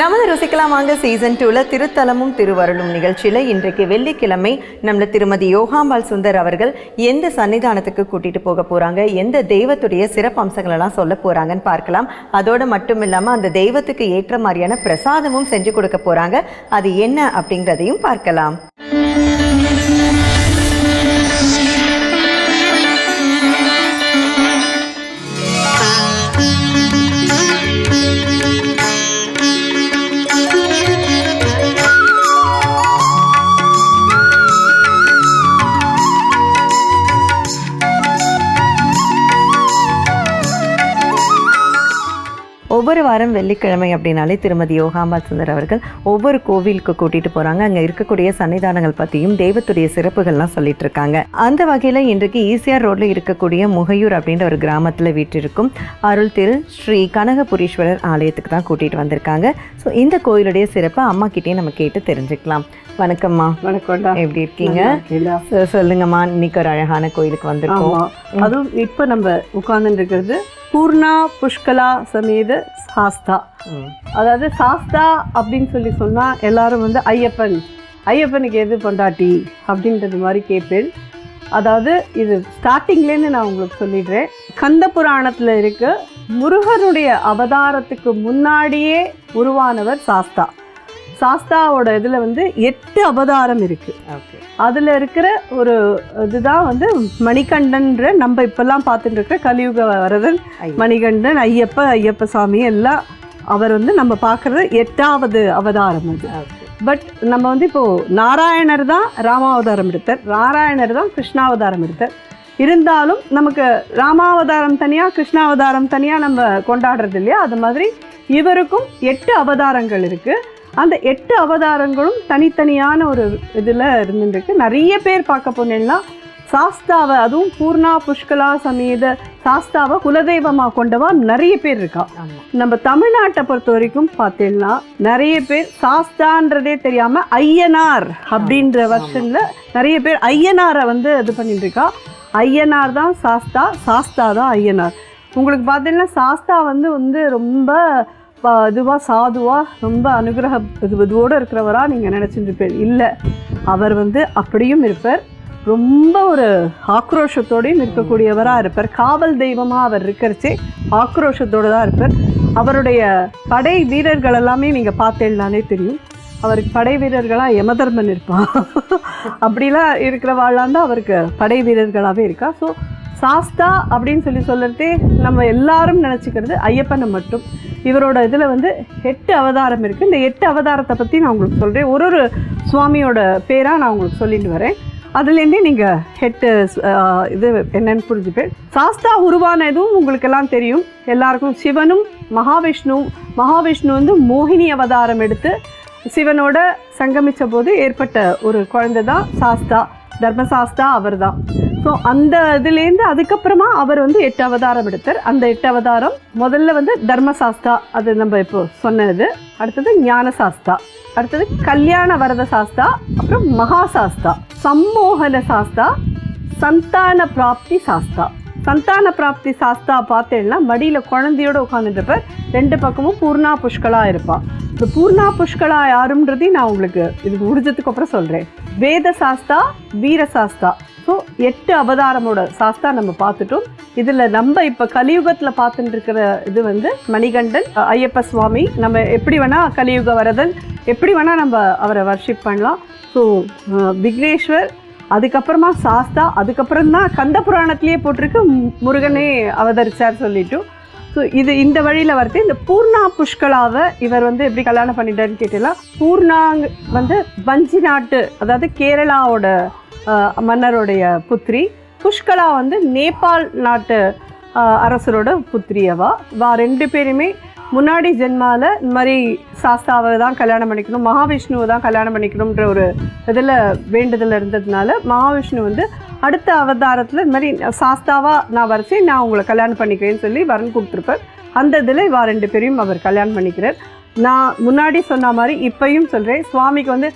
நமது ருசிக்கலாம் வாங்க சீசன் டூல திருத்தலமும் திருவருளும் நிகழ்ச்சியில இன்றைக்கு வெள்ளிக்கிழமை நம்மள திருமதி யோகாம்பாள் சுந்தர் அவர்கள் எந்த சன்னிதானத்துக்கு கூட்டிட்டு போக போறாங்க எந்த தெய்வத்துடைய சிறப்பு அம்சங்கள் எல்லாம் சொல்ல போறாங்கன்னு பார்க்கலாம். அதோட மட்டும் இல்லாம அந்த தெய்வத்துக்கு ஏற்ற மாதிரியான பிரசாதமும் செஞ்சு கொடுக்க போறாங்க. அது என்ன அப்படிங்கிறதையும் பார்க்கலாம். வாரம் வெள்ளிக்கிழமை அப்படின்னாலே திருமதி யோகாம்பாள் சுந்தர் அவர்கள் ஒவ்வொரு கோவிலுக்கு கூட்டிட்டு போறாங்க. அங்க இருக்கக்கூடிய சன்னிதானங்கள் பத்தியும் தெய்வத்துடைய சிறப்புகள்லாம் சொல்லிட்டு இருக்காங்க. அந்த வகையில இன்றைக்கு ஈசிஆர் ரோட்ல இருக்கக்கூடிய முகையூர் அப்படின்ற ஒரு கிராமத்துல வீற்றிருக்கும் அருள் திரு ஸ்ரீ கனகபுரீஸ்வரர் ஆலயத்துக்கு தான் கூட்டிட்டு வந்திருக்காங்க. ஸோ இந்த கோயிலுடைய சிறப்பை அம்மா கிட்டே நம்ம கேட்டு தெரிஞ்சுக்கலாம். வணக்கம்மா. வணக்கம்டா. எப்படி இருக்கீங்க? சொல்லுங்கம்மா. இன்னைக்கு ஒரு அழகான கோயிலுக்கு வந்திருக்கோம். அதுவும் இப்ப நம்ம உட்கார்ந்துட்டு இருக்கிறது பூர்ணா புஷ்கலா சமேத சாஸ்தா. அதாவது சாஸ்தா அப்படின்னு சொல்லி சொன்னா எல்லாரும் வந்து ஐயப்பன் ஐயப்பனுக்கு எது பொண்டாட்டி அப்படின்றது மாதிரி கேட்பேன். அதாவது இது ஸ்டார்டிங்லேருந்து நான் உங்களுக்கு சொல்லிடுறேன். கந்த புராணத்தில் இருக்கு முருகனுடைய அவதாரத்துக்கு முன்னாடியே உருவானவர் சாஸ்தா. சாஸ்தாவோட இதில் வந்து எட்டு அவதாரம் இருக்குது அதில் இருக்கிற ஒரு இதுதான் வந்து மணிகண்டன்ற நம்ம இப்பெல்லாம் பார்த்துட்டு இருக்கிற கலியுக வரதன். மணிகண்டன் ஐயப்ப ஐயப்ப சாமி எல்லாம் அவர் வந்து நம்ம பார்க்குறது எட்டாவது அவதாரம் அது. பட் நம்ம வந்து இப்போ நாராயணர் தான் ராமாவதாரம் எடுத்தார். நாராயணர் தான் கிருஷ்ணாவதாரம் எடுத்தார். இருந்தாலும் நமக்கு ராமாவதாரம் தனியாக கிருஷ்ணாவதாரம் தனியாக நம்ம கொண்டாடுறது இல்லையா? அது மாதிரி இவருக்கும் எட்டு அவதாரங்கள் இருக்குது அந்த எட்டு அவதாரங்களும் தனித்தனியான ஒரு இதில் இருந்துருக்கு. நிறைய பேர் பார்க்க போனேன்னா சாஸ்தாவை அதுவும் பூர்ணா புஷ்கலா சமேத சாஸ்தாவை குலதெய்வமாக கொண்டவா நிறைய பேர் இருக்கா. நம்ம தமிழ்நாட்டை பொறுத்த வரைக்கும் பார்த்தீங்கன்னா நிறைய பேர் சாஸ்தான்றதே தெரியாம ஐயனார் அப்படின்ற வருஷன்ல நிறைய பேர் ஐயனாரை வந்து இது பண்ணிட்டு இருக்கா ஐயனார் தான் சாஸ்தா சாஸ்தா தான் ஐயனார். உங்களுக்கு பார்த்தீங்கன்னா சாஸ்தா வந்து வந்து ரொம்ப இதுவாக சாதுவாக ரொம்ப அனுகிரக இது இதுவோடு இருக்கிறவரா நீங்கள் நினச்சிட்டு இல்லை அவர் வந்து அப்படியும் இருப்பார். ரொம்ப ஒரு ஆக்ரோஷத்தோடையும் இருக்கக்கூடியவராக இருப்பார். காவல் தெய்வமாக அவர் இருக்கிறச்சே ஆக்ரோஷத்தோடு தான் இருப்பார். அவருடைய படை வீரர்கள் எல்லாமே நீங்கள் பார்த்தேன்னாலே தெரியும். அவருக்கு படை வீரர்களாக யமதர்மன் இருப்பான் அப்படிலாம் இருக்கிறவாளாண்டா அவருக்கு படை வீரர்களாகவே இருக்கா. ஸோ சாஸ்தா அப்படின்னு சொல்லி சொல்லுறதே நம்ம எல்லாரும் நினச்சிக்கிறது ஐயப்பனை மட்டும். இவரோட இதில் வந்து எட்டு அவதாரம் இருக்குது இந்த எட்டு அவதாரத்தை பற்றி நான் உங்களுக்கு சொல்கிறேன் ஒரு ஒரு சுவாமியோட பேராக நான் உங்களுக்கு சொல்லிட்டு வரேன். அதுலேருந்தே நீங்கள் ஹெட்டு இது என்னன்னு புரிஞ்சுப்பேன். சாஸ்தா உருவான இதுவும் உங்களுக்கெல்லாம் தெரியும். எல்லாருக்கும் சிவனும் மகாவிஷ்ணுவும் மகாவிஷ்ணு வந்து மோகினி அவதாரம் எடுத்து சிவனோட சங்கமித்த போது ஏற்பட்ட ஒரு குழந்தை தான் சாஸ்தா. தர்மசாஸ்தா அவர் தான் ஸோ அந்த இதுலேருந்து அதுக்கப்புறமா அவர் வந்து எட்டு அவதாரம் எடுத்தார். அந்த எட்டு அவதாரம் முதல்ல வந்து தர்மசாஸ்தா அது நம்ம இப்போ சொன்னது. அடுத்தது ஞானசாஸ்தா அடுத்தது கல்யாண வரத சாஸ்தா அப்புறம் மகாசாஸ்தா சம்மோகன சாஸ்தா சந்தான பிராப்தி சாஸ்தா. சந்தான பிராப்தி சாஸ்தா பார்த்தேன்னா மடியில் குழந்தையோட உட்காந்துட்டுப்ப ரெண்டு பக்கமும் பூர்ணா புஷ்கலா இருப்பாள் இந்த பூர்ணா புஷ்கலா யாருன்றதையும் நான் உங்களுக்கு இது முடிஞ்சதுக்கு அப்புறம் சொல்கிறேன் வேத சாஸ்தா வீர சாஸ்தா. ஸோ எட்டு அவதாரமோட சாஸ்தா நம்ம பார்த்துட்டோம். இதில் நம்ம இப்போ கலியுகத்தில் பார்த்துட்டு இருக்கிற இது வந்து மணிகண்டன் ஐயப்ப சுவாமி. நம்ம எப்படி வேணால் கலியுக வரதன் எப்படி வேணால் நம்ம அவரை வர்ஷிப் பண்ணலாம். ஸோ விக்னேஸ்வர் அதுக்கப்புறமா சாஸ்தா அதுக்கப்புறம் தான் கந்த புராணத்திலேயே போட்டிருக்கு முருகனே அவதரிச்சார் சொல்லிட்டு. ஸோ இது இந்த வழியில் வரது இந்த பூர்ணா புஷ்கலாவை இவர் வந்து எப்படி கல்யாணம் பண்ணிட்டாருன்னு கேட்டீங்கன்னா பூர்ணாங் வந்து வஞ்சி நாட்டு அதாவது கேரளாவோட மன்னருடைய புத்திரி. புஷ்கலா வந்து நேபாள் நாட்டு அரசரோட புத்திரியவா. வா ரெண்டு பேருமே முன்னாடி ஜென்மாவில் இந்த மாதிரி சாஸ்தாவை தான் கல்யாணம் பண்ணிக்கணும் மகாவிஷ்ணுவை தான் கல்யாணம் பண்ணிக்கணுன்ற ஒரு இதில் வேண்டுதல் இருந்ததுனால மகாவிஷ்ணு வந்து அடுத்த அவதாரத்தில் இந்த மாதிரி சாஸ்தாவாக நான் வரைச்சி நான் உங்களை கல்யாணம் பண்ணிக்கிறேன்னு சொல்லி வரன் கொடுத்துருப்பார். அந்த இதில் இவா ரெண்டு பேரையும் அவர் கல்யாணம் பண்ணிக்கிறார். நான் முன்னாடி சொன்ன மாதிரி இப்பையும் சொல்கிறேன் சுவாமிக்கு வந்து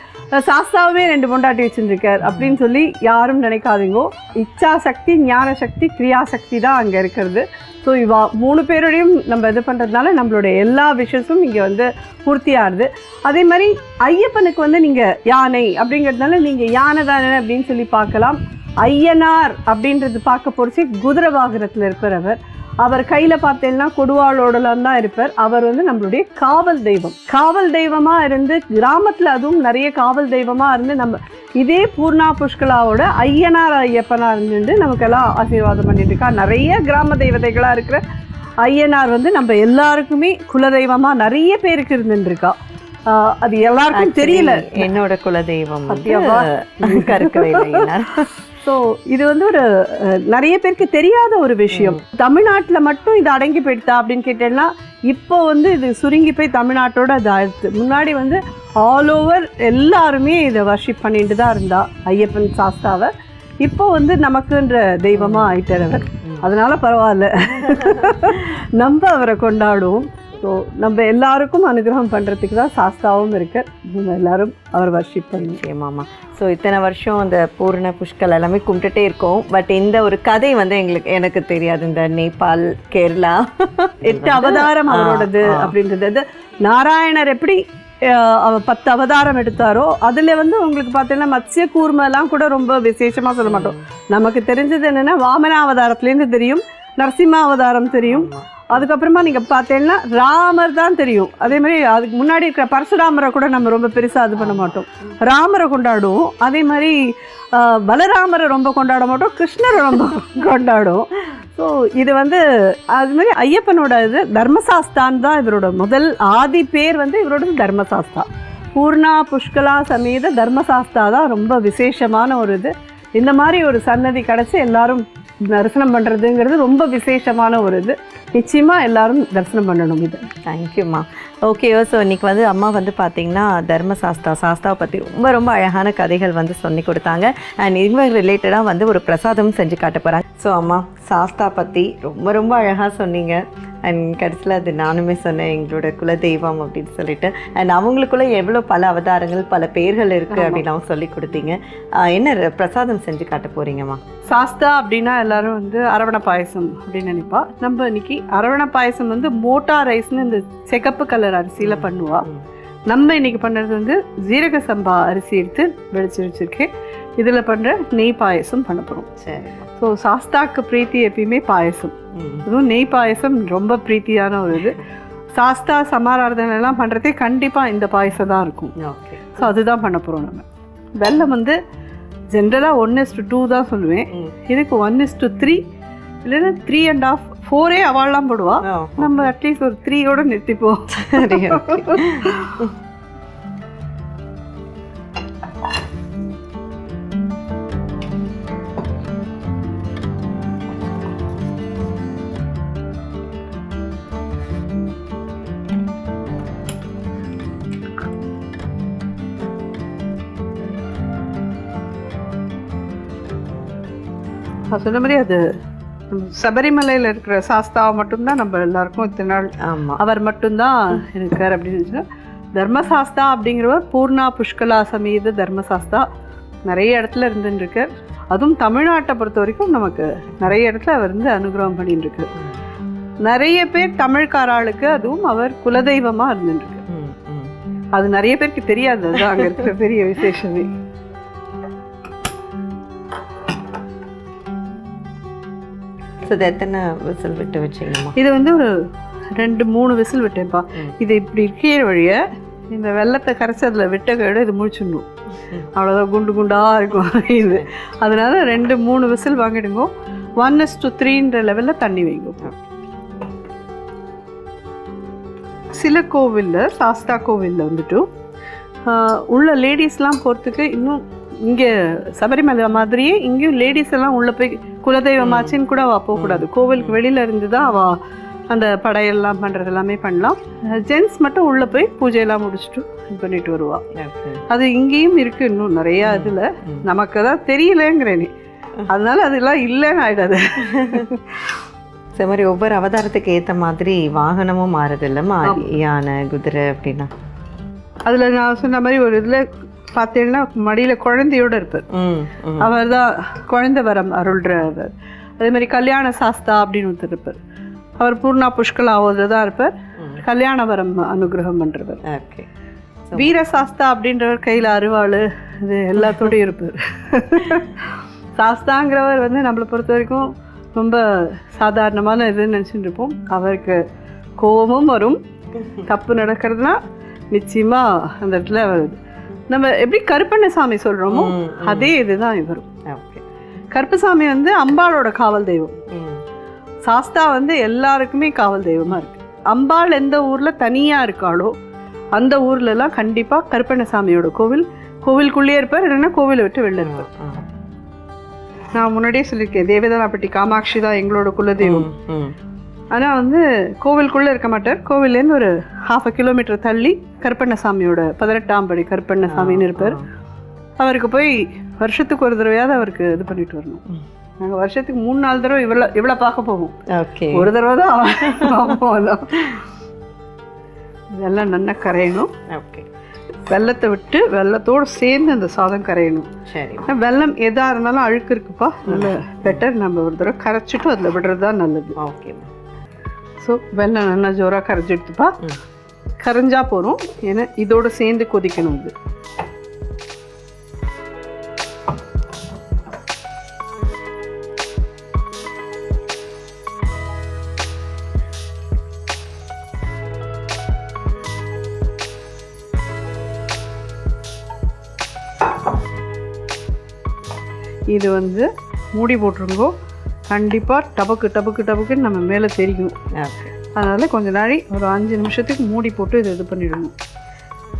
சாஸ்தாவே ரெண்டு பொண்டாட்டி வச்சுருக்கார் அப்படின்னு சொல்லி யாரும் நினைக்காதீங்கோ. இச்சா சக்தி ஞான சக்தி கிரியா சக்தி தான் அங்கே இருக்கிறது. ஸோ இவா மூணு பேரோடையும் நம்ம இது பண்ணுறதுனால நம்மளுடைய எல்லா விஷயஸும் இங்கே வந்து பூர்த்தியாகுது. அதே மாதிரி ஐயப்பனுக்கு வந்து நீங்கள் யானை அப்படிங்கிறதுனால நீங்கள் யானை தானே அப்படின்னு சொல்லி பார்க்கலாம். ஐயனார் அப்படின்றது பார்க்க போகிறச்சு குதிரை வாகனத்தில் இருக்கிறவர். அவர் கையில் பார்த்தீங்கன்னா கொடுவாளோடலாம் தான் இருப்பார். அவர் வந்து நம்மளுடைய காவல் தெய்வம். காவல் தெய்வமாக இருந்து கிராமத்தில் அதுவும் நிறைய காவல் தெய்வமாக இருந்து நம்ம இதே பூர்ணா புஷ்கலாவோட ஐயனார் ஐயப்பனாக இருந்துட்டு நமக்கெல்லாம் ஆசீர்வாதம் பண்ணிட்டு இருக்கா. நிறைய கிராம தெய்வதைகளாக இருக்கிற ஐயனார் வந்து நம்ம எல்லாருக்குமே குலதெய்வமாக நிறைய பேருக்கு இருந்துருக்கா அது எல்லாருக்கும் தெரியல. என்னோட குலதெய்வம்? கருக்கவேலையினார் ஸோ இது வந்து ஒரு நிறைய பேருக்கு தெரியாத ஒரு விஷயம். தமிழ்நாட்டில் மட்டும் இது அடங்கி போயிடுதா அப்படின்னு கேட்டேன்னா இப்போ வந்து இது சுருங்கி போய் தமிழ்நாட்டோட அது ஆயிடுச்சு முன்னாடி வந்து ஆல் ஓவர் எல்லாருமே இதை வர்ஷிப் பண்ணிட்டு தான் இருந்தா ஐயப்பன் சாஸ்தாவை. இப்போ வந்து நமக்குன்ற தெய்வமா ஆயிட்டார் அவர். அதனால பரவாயில்ல. நம்ம அவரை கொண்டாடுவோம். ஸோ நம்ம எல்லாருக்கும் அனுகிரகம் பண்ணுறதுக்கு தான் சாஸ்தாவும் இருக்கு. நம்ம எல்லாரும் அவர் வர்ஷிப் பண்ணுவோம் நிச்சயமாமா ஸோ இத்தனை வருஷம் அந்த பூர்ண புஷ்கல் எல்லாமே கும்பிட்டுட்டே இருக்கோம். பட் இந்த ஒரு கதை வந்து எங்களுக்கு எனக்கு தெரியாது. இந்த நேபாள் கேரளா எட்டு அவதாரம் அவரோடது. அப்படின்றது நாராயணர் எப்படி பத்து அவதாரம் எடுத்தாரோ அதுல வந்து உங்களுக்கு பார்த்தீங்கன்னா மத்ஸ்ய கூர்மெல்லாம் கூட ரொம்ப விசேஷமா சொல்ல மாட்டோம். நமக்கு தெரிஞ்சது என்னன்னா வாமன அவதாரத்துலேருந்து தெரியும் நரசிம்ம அவதாரம் தெரியும். அதுக்கப்புறமா நீங்கள் பார்த்தீங்கன்னா ராமர் தான் தெரியும். அதே மாதிரி அதுக்கு முன்னாடி இருக்கிற பரசுராமரை கூட நம்ம ரொம்ப பெருசாக இது பண்ண மாட்டோம். ராமரை கொண்டாடுவோம். அதே மாதிரி பலராமரை ரொம்ப கொண்டாட மாட்டோம். கிருஷ்ணரை ரொம்ப கொண்டாடுவோம். ஸோ இது வந்து அது மாதிரி ஐயப்பனோட இது தர்மசாஸ்தான் தான் இவரோட முதல் ஆதி பேர் வந்து இவரோட தர்மசாஸ்தா. பூர்ணா புஷ்கலா சமேத தர்மசாஸ்தா தான் ரொம்ப விசேஷமான ஒரு இது. இந்த மாதிரி ஒரு சன்னதி கிடச்சி எல்லாரும் தரிசனம் பண்ணுறதுங்கிறது ரொம்ப விசேஷமான ஒரு இது. நிச்சயமாக எல்லாரும் தரிசனம் பண்ணணும் இது. தேங்க்யூம்மா ஓகே ஸோ இன்னைக்கு வந்து அம்மா வந்து பார்த்தீங்கன்னா தர்மசாஸ்தா சாஸ்தாவை பற்றி ரொம்ப ரொம்ப அழகான கதைகள் வந்து சொல்லி கொடுத்தாங்க. அண்ட் இவங்க ரிலேட்டடாக வந்து ஒரு பிரசாதம் செஞ்சு காட்ட போகிறாங்க ஸோ அம்மா சாஸ்தா பற்றி ரொம்ப ரொம்ப அழகாக சொன்னீங்க. அண்ட் கடைசியில் அது நானுமே சொன்னேன் எங்களோட குலதெய்வம் அப்படின்னு சொல்லிட்டு. அண்ட் அவங்களுக்குள்ள எவ்வளோ பல அவதாரங்கள் பல பேர்கள் இருக்குது. அப்படின்னு சொல்லி கொடுத்தீங்க. என்ன பிரசாதம் செஞ்சு காட்ட போகிறீங்கம்மா சாஸ்தா அப்படின்னா எல்லாரும் வந்து அரவண பாயசம் அப்படின்னு நினைப்பா. நம்ம இன்னைக்கு அரவண பாயசம் வந்து மோட்டா ரைஸ்னு இந்த சிகப்பு கலர் அரிசியில் பண்ணுவா. நம்ம இன்னைக்கு பண்ணுறது வந்து ஜீரக சம்பா அரிசி எடுத்து வெடிச்சு வச்சிருக்கேன். இதில் பண்ணுற நெய் பாயசம் பண்ண போகிறோம் சரி. ஸோ சாஸ்தாக்கு பிரீத்தி எப்பயுமே பாயசம். அதுவும் நெய் பாயசம் ரொம்ப பிரீத்தியான ஒரு இது. சாஸ்தா சமாராதனை எல்லாம் பண்ணுறதே கண்டிப்பாக இந்த பாயசம் தான் இருக்கும். ஓகே. ஸோ அதுதான் பண்ண போகிறோம் நம்ம. வெல்லம் வந்து ஜென்ரலாக ஒன் இஸ் டு டூ தான் சொல்லுவேன். இதுக்கு ஒன் இஸ் டு த்ரீ இல்லைன்னா த்ரீ அண்ட் ஆஃப் ஃபோரே அவள்லாம் போடுவா. நம்ம அட்லீஸ்ட் ஒரு த்ரீயோட நிறுத்திப்போம். சரி நான் சொன்ன மாதிரி அது சபரிமலையில் இருக்கிற சாஸ்தாவை மட்டும்தான் நம்ம எல்லாருக்கும் இத்தனை நாள் ஆமாம் அவர் மட்டும்தான் இருக்கார் அப்படின்னு தர்மசாஸ்தா அப்படிங்கிறவர் பூர்ணா புஷ்கலா சமீத தர்மசாஸ்தா நிறைய இடத்துல இருந்துருக்கு அதுவும் தமிழ்நாட்டை பொறுத்த வரைக்கும் நமக்கு நிறைய இடத்துல அவர் வந்து அனுகிரகம் பண்ணிட்டு இருக்கு நிறைய பேர் தமிழ்காராளுக்கு அதுவும் அவர் குலதெய்வமாக இருந்துருக்கு அது நிறைய பேருக்கு தெரியாது அதுதான் அங்கே இருக்கிற பெரிய விசேஷமே. ஸோ இது எத்தனை விசில் விட்டு வச்சிங்கம்மா? இது வந்து ஒரு ரெண்டு மூணு விசில் விட்டேன்ப்பா. இது இப்படி இருக்கிற வழிய இந்த வெள்ளத்தை கரைச்சி அதில் விட்ட கையோட இது முடிச்சிடணும். அவ்வளோதான் குண்டு குண்டாக இருக்கும் இது. அதனால ரெண்டு மூணு விசில் வாங்கிடுங்க. ஒன் இஸ் டு த்ரீன்ற லெவலில் தண்ணி வைங்க. சில கோவிலில் சாஸ்தா கோவிலில் வந்துட்டு உள்ள லேடிஸ்லாம் போகிறதுக்கு இன்னும் இங்கே சபரிமலை மாதிரியே இங்கேயும் லேடிஸ் எல்லாம் உள்ளே போய் குலதெய்வமாச்சின்னு கூட அவள் போகக்கூடாது. கோவிலுக்கு வெளியில இருந்து தான் அவள் அந்த படையெல்லாம் பண்ணுறது எல்லாமே பண்ணலாம். ஜென்ட்ஸ் மட்டும் உள்ளே போய் பூஜையெல்லாம் முடிச்சுட்டு இது பண்ணிட்டு வருவா. ஓகே அது இங்கேயும் இருக்கு இன்னும் நிறைய இதில். நமக்கு தான் தெரியலங்கிறேனே அதனால அதெல்லாம் இல்லைன்னு ஆயிடாது. சரி மாதிரி ஒவ்வொரு அவதாரத்துக்கு ஏற்ற மாதிரி வாகனமும் மாறுது இல்லைம்மா. யானை குதிரை அப்படின்னா? அதில் நான் சொன்ன மாதிரி ஒரு இதில் பார்த்தீங்கன்னா மடியில் குழந்தையோட இருப்பார் அவர் தான் குழந்தை வரம் அருள்றவர் அதே மாதிரி கல்யாண சாஸ்தா அப்படின்னு ஒருத்தர் இருப்பார். அவர் பூர்ணா புஷ்கலாவோது தான் இருப்பார். கல்யாண வரம் அனுகிரகம் பண்ணுறவர் ஓகே. வீர சாஸ்தா அப்படின்றவர் கையில் அருவாள் இது எல்லாத்தோடையும் இருப்பார். சாஸ்தாங்கிறவர் வந்து நம்மளை பொறுத்த வரைக்கும் ரொம்ப சாதாரணமான இதுன்னு நினச்சிட்டு இருப்போம். அவருக்கு கோபமும் வரும். தப்பு நடக்கிறதுனா நிச்சயமாக அந்த இடத்துல வருது நம்ம எப்படி கருப்பண்ணசாமி சொல்கிறோமோ அதே இதுதான் இவரும். ஓகே. கருப்பசாமி வந்து அம்பாளோட காவல் தெய்வம். சாஸ்தா வந்து எல்லாருக்குமே காவல் தெய்வமாக இருக்கு. அம்பாள் எந்த ஊரில் தனியாக இருக்காளோ அந்த ஊர்லலாம் கண்டிப்பாக கருப்பண்ணசாமியோட கோவில் கோவிலுக்குள்ளேயே இருப்பார் இல்லைன்னா கோவிலை விட்டு வெளில இருப்பார். நான் முன்னாடியே சொல்லியிருக்கேன் தேவதானாப்பட்டி காமாட்சி தான் எங்களோட குலதெய்வம். ஆனால் வந்து கோவிலுக்குள்ளே இருக்க மாட்டார். கோவில்லேருந்து ஒரு ஹாஃப் அ கிலோமீட்டர் தள்ளி கருப்பண்ணசாமியோட பதினெட்டாம் படி கருப்பண்ணசாமின்னு இருப்பார். அவருக்கு போய் வருஷத்துக்கு ஒரு தடவையாவது அவருக்கு இது பண்ணிட்டு வரணும். நாங்கள் வருஷத்துக்கு மூணு நாலு தடவை இவ்வளோ இவ்வளோ பார்க்க போவோம். ஓகே. ஒரு தடவை தான் தான் இதெல்லாம் நல்லா கரையணும். ஓகே. வெள்ளத்தை விட்டு வெள்ளத்தோடு சேர்ந்து அந்த சாதம் கரையணும். சரி. வெல்லம் எதாக இருந்தாலும் அழுக்கு இருக்குப்பா. நல்ல பெட்டர் நம்ம ஒரு தடவை கரைச்சிட்டு அதில் விடுறது தான் நல்லது. ஓகேம்மா ஸோ வெல்லம் நல்லா ஜோராக கரைச்சி எடுத்துப்பா கரைஞ்சா போகிறோம் ஏன்னா இதோட சேர்ந்து கொதிக்கணும் இது. இது வந்து மூடி போட்டுருங்கோ. கண்டிப்பாக டபக்கு டபக்கு டபக்குன்னு நம்ம மேலே தெரியும். அதனால் கொஞ்ச நாளை ஒரு அஞ்சு நிமிஷத்துக்கு மூடி போட்டு இதை இது பண்ணிடணும்.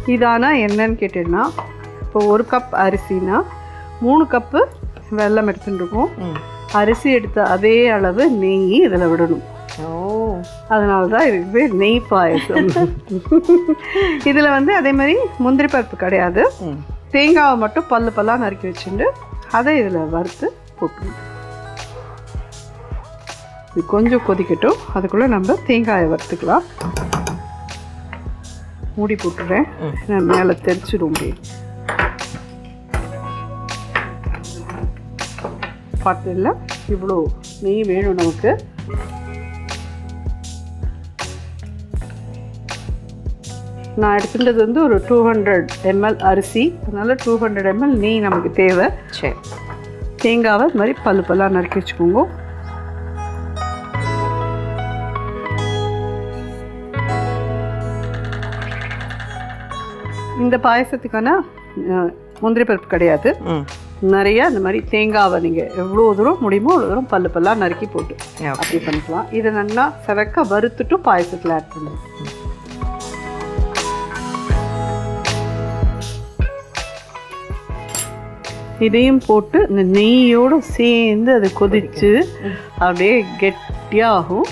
இதானா என்னன்னு கேட்டீங்கன்னா இப்போ ஒரு கப் அரிசினா மூணு கப்பு வெல்லம் எடுத்துட்டு இருக்கோம் ம். அரிசி எடுத்த அதே அளவு நெய் இதில் விடணும். ஓ. அதனால தான் இதுக்கு பேர் நெய் பாயசம். இதில் வந்து அதே மாதிரி முந்திரி பருப்பு கிடையாது. தேங்காவை மட்டும் பல்லு பல்லாக நறுக்கி வச்சுட்டு அதை இதில் வறுத்து போட்டுருணும் இது கொஞ்சம் கொதிக்கட்டும். அதுக்குள்ளே நம்ம தேங்காயை வறுத்துக்கலாம். மூடி போட்டுறேன். நான் மேலே தெரிச்சிடும் அப்படியே. பாட்டில் இவ்வளோ நெய் வேணும் நமக்கு. நான் எடுத்துட்டது வந்து ஒரு டூ ஹண்ட்ரட் எம்எல் அரிசி. அதனால் டூ ஹண்ட்ரட் எம்எல் நெய் நமக்கு தேவை. சரி. தேங்காவை இது மாதிரி பல்லு பல்லாக நறுக்கி வச்சுக்கோங்க. இந்த பாயசத்துக்கான முந்திரி பருப்பு கிடையாது. நிறைய இந்த மாதிரி தேங்காவை நீங்கள் எவ்வளோ தூரம் முடியுமோ அவ்வளோ தூரம் பல்லு பல்லாக நறுக்கி போட்டு அப்படி பண்ணிக்கலாம் இதை நல்லா செவக்க வறுத்துட்டும் பாயசத்தில் ஆட் பண்ணுவோம் இதையும் போட்டு இந்த நெய்யோடு சேர்ந்து அது கொதிச்சு அப்படியே கெட்டியாகும்.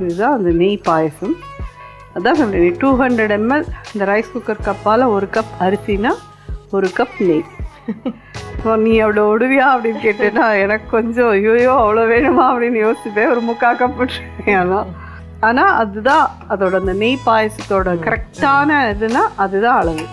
இதுதான் அந்த நெய் பாயசம். அதான் சொல்றேன் டூ ஹண்ட்ரட் எம்எல் இந்த ரைஸ் குக்கர் கப்பால் ஒரு கப் அரிசினா ஒரு கப் நெய். நீ அவ்வளோ விடுவியா அப்படின்னு கேட்டேன்னா எனக்கு கொஞ்சம் ஐயோயோ அவ்வளோ வேணுமா அப்படின்னு யோசிப்பேன் ஒரு முக்கா கப் ஆனால் ஆனால் அதுதான் அதோட அந்த நெய் பாயசத்தோட கரெக்டான இதுனா அதுதான் அளவு.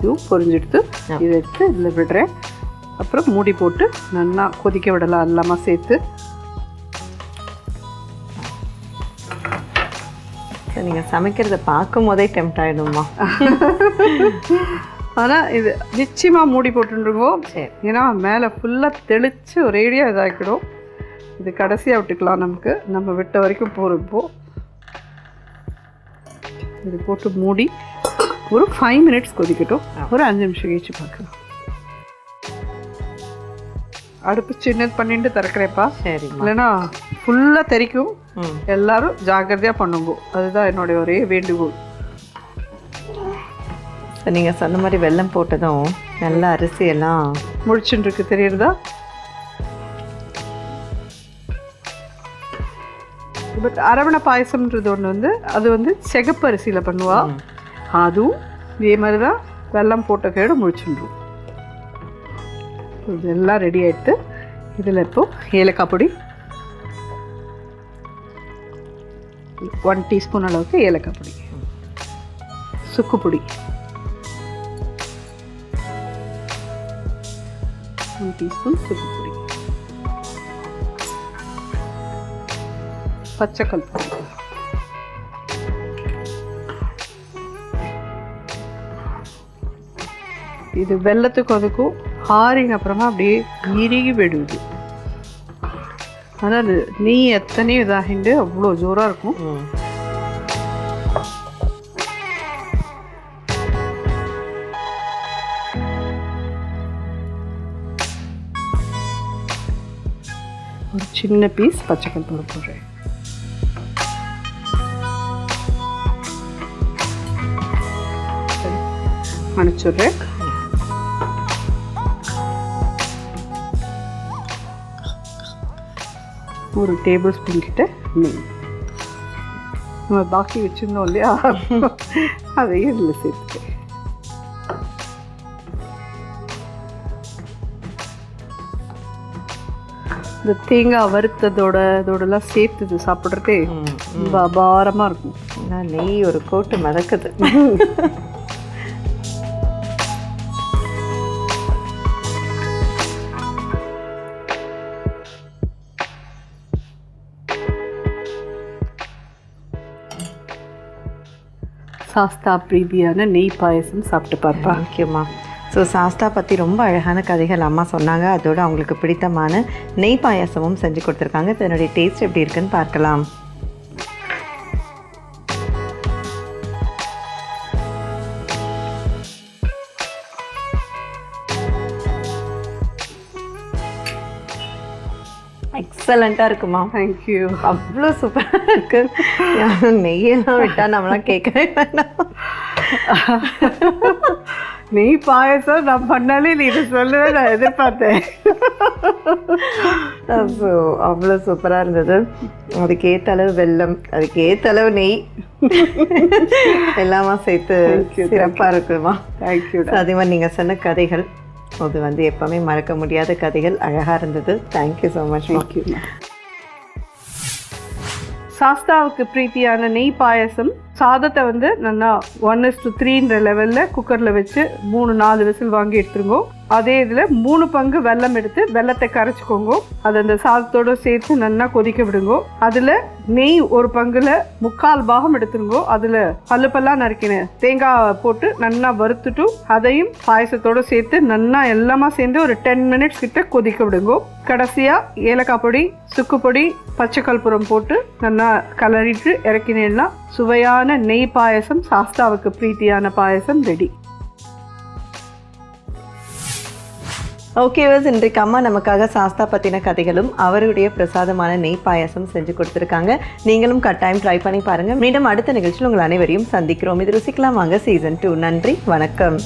இதுவும் பொரிஞ்சிடுத்து இதை எடுத்து இதில் விடுறேன். அப்புறம் மூடி போட்டு நல்லா கொதிக்க விடலாம். எல்லாமா சேர்த்து. சரி நீங்கள் சமைக்கிறத பார்க்கும் போதே டெம்ட் ஆகிடுமா ஆனால் இது நிச்சயமாக மூடி போட்டுருவோம் ஏன்னா மேலே ஃபுல்லாக தெளித்து ஒரேடியாக இதாக்கிடும் இது கடைசியாக விட்டுக்கலாம் நமக்கு. நம்ம விட்ட வரைக்கும் போகிறப்போ இது போட்டு மூடி. ஒரு ஃபைவ் மினிட்ஸ் கொதிக்கட்டும். ஒரு அஞ்சு நிமிஷம் கழிச்சு பார்க்கலாம். அடுப்பு சின்னது பண்ணிட்டு திறக்கிறேப்பா சரிம்மா. இல்லைன்னா ஃபுல்லாக தெறிக்கும் ம். எல்லாரும் ஜாக்கிரதையாக பண்ணுங்க. அதுதான் என்னுடைய ஒரே வேண்டுகோள். சரி நீங்கள் சொன்ன மாதிரி வெல்லம் போட்டதும் நல்லா அரிசி எல்லாம் முடிச்சுட்டு இருக்கு. தெரியுறதா? பட் அரவணை பாயசம்ன்றது ஒன்று வந்து அது வந்து சிகப்பு அரிசியில் பண்ணுவா. அதுவும் இதே மாதிரி தான் வெல்லம் போட்ட கேடு முழிச்சுடும் இதெல்லாம் ரெடி ஆகிட்டு இதில் இப்போ ஏலக்காய் பொடி ஒன் டீஸ்பூன் அளவுக்கு ஏலக்காய் பொடி சுக்கு பொடி ஒன் டீஸ்பூன் சுக்கு பொடி பச்சைக்கல் பொடி இது வெள்ளத்துக்கு அதுக்கும் ஆறின அப்புறமா அப்படியே இறுகி விடுது. ஆனால் அது நெய் எத்தனையும் இதாகிண்டு அவ்வளோ ஜோராக இருக்கும். ஒரு சின்ன பீஸ் பச்சைக்கல் பொடி போடுறேன் அனுப்பிச்சுடுறேன் ஒரு டேபிள் ஸ்பூன் கிட்ட நெய் நம்ம பாக்கி வச்சுருந்தோம் இல்லையா? அதையும் இதில் சேர்த்துக்கிறேன் இந்த தேங்காய் வறுத்ததோட இதோடலாம் சேர்த்துது சாப்பிட்றதே ம். ரொம்ப அபாரமாக இருக்கும். நெய் ஒரு கோட்டு மிதக்குது. சாஸ்தா பிரீதியான நெய் பாயசம் சாப்பிட்டு பார்ப்பா. முக்கியமாக ஸோ சாஸ்தா பற்றி ரொம்ப அழகான கதைகள் அம்மா சொன்னாங்க. அதோடு அவங்களுக்கு பிடித்தமான நெய் பாயாசமும் செஞ்சு கொடுத்துருக்காங்க. இப்போ இதனுடைய டேஸ்ட் எப்படி இருக்குன்னு பார்க்கலாம். எக்ஸலண்ட்டாக இருக்குமா? தேங்க்யூ அவ்வளோ சூப்பராக இருக்கு. நெய்யெல்லாம் விட்டா நம்மளாம் கேட்கவே வேண்டாம் நெய் பாயசம் நான் பண்ணாலே நீ இதை சொல்லவே நான் எதிர்பார்த்தேன். ஸோ அவ்வளோ சூப்பராக இருந்தது. அதுக்கு ஏற்ற அளவு வெல்லம் அதுக்கு ஏற்ற அளவு நெய். எல்லாமா சேர்த்து சிறப்பாக இருக்குமா? தேங்க்யூ அதே மாதிரி நீங்கள் சொன்ன கதைகள் அது வந்து எப்பவுமே மறக்க முடியாத கதைகள் அழகாக இருந்தது. Thank you so much thank you சாஸ்தாவுக்கு பிரீத்தியான நெய் பாயசம் சாதத்தை வந்து நல்லா ஒன் இஸ் டு த்ரீன்ற லெவலில் குக்கரில் வச்சு மூணு நாலு விசில் வாங்கி எடுத்துருங்கோ. அதே இதில் மூணு பங்கு வெல்லம் எடுத்து வெல்லத்தை கரைச்சிக்கோங்க. அதை அந்த சாதத்தோடு சேர்த்து நல்லா கொதிக்க விடுங்கோ. அதில் நெய் ஒரு பங்குல முக்கால் பாகம் எடுத்துருங்கோ. அதில் பல்லு நறுக்கினேன் தேங்காய் போட்டு நல்லா வறுத்துட்டு அதையும் பாயசத்தோடு சேர்த்து நல்லா எல்லாமே சேர்ந்து ஒரு டென் மினிட்ஸ் கிட்ட கொதிக்க விடுங்கோ. கடைசியாக ஏலக்காய் பொடி சுக்கு பொடி பச்சை கற்பூரம் போட்டு நல்லா கலரிட்டு இறக்கினேன்னா சுவையான நெய் பாயசம் சாஸ்தாவுக்கு பிரீத்தியான பாயசம் ரெடி. ஓகே இன்றைக்கு அம்மா நமக்காக சாஸ்தா பற்றின கதைகளும் அவருடைய பிரசாதமான நெய் பாயாசம் செஞ்சு கொடுத்துருக்காங்க. நீங்களும் கட்டாயம் ட்ரை பண்ணி பாருங்கள் மீண்டும் அடுத்த நிகழ்ச்சியில் உங்கள் அனைவரையும் சந்திக்கிறோம். இது ருசிக்கலாம் வாங்க. சீசன் டூ நன்றி. வணக்கம்.